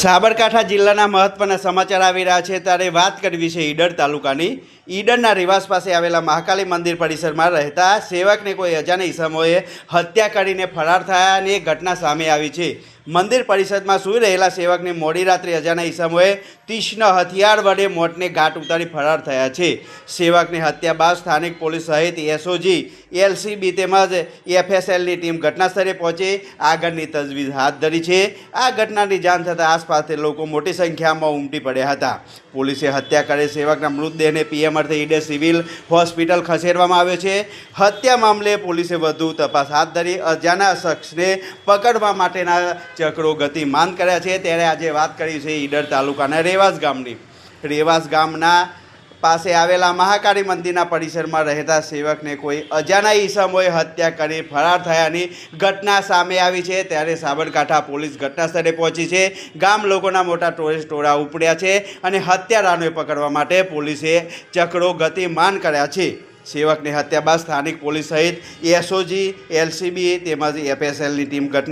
સાબરકાંઠા જિલ્લાના મહત્વના સમાચાર આવી રહ્યા છે. ત્યારે વાત કરવી છે ઈડર તાલુકાની. ઈડરના રિવાસ પાસે આવેલા મહાકાલી મંદિર પરિસરમાં રહેતા સેવકને કોઈ અજાણે ઈસમોએ હત્યા કરીને ફરાર થયાની ઘટના સામે આવી છે. મંદિર પરિષદમાં સૂઈ રહેલા સેવકને મોડી રાત્રે અજાના ઈસમોએ તીક્ષ્ણ હથિયાર વડે મોતને ઘાટ ઉતારી ફરાર થયા છે. સેવકની હત્યા બાદ સ્થાનિક પોલીસ સહિત એસઓજી, એલસીબી તેમજ એફએસએલની ટીમ ઘટનાસ્થળે પહોંચી આગળની તજવીજ હાથ ધરી છે. આ ઘટનાની જાણ થતાં આસપાસથી લોકો મોટી સંખ્યામાં ઉમટી પડ્યા હતા. પોલીસે હત્યા કરેલ સેવકના મૃતદેહને પીએમ અર્થે ઈડે સિવિલ હોસ્પિટલ ખસેડવામાં આવ્યો છે. હત્યા મામલે પોલીસે વધુ તપાસ હાથ ધરી અજાના શખ્સને પકડવા માટેના ચક્રો ગતિમાન કર્યા છે, ત્યારે આજે વાત કરી છે ઈડર તાલુકાના રેવાસ ગામની. રેવાસ ગામના પાસે આવેલા મહાકાળી મંદિરના પરિસરમાં રહેતા સેવકને કોઈ અજાણા ઈસમોએ હત્યા કરી ફરાર થયાની ઘટના સામે આવી છે. ત્યારે સાબરકાંઠા પોલીસ ઘટનાસ્થળે પહોંચી છે. ગામ લોકોના મોટા ટોળે ટોળા ઉપડ્યા છે અને હત્યારાને પકડવા માટે પોલીસે ચક્રો ગતિમાન કર્યા છે. સેવકની હત્યા બાદ સ્થાનિક પોલીસ સહિત એસઓજી, એલસીબી તેમજ એફએસએલની ટીમ ઘટના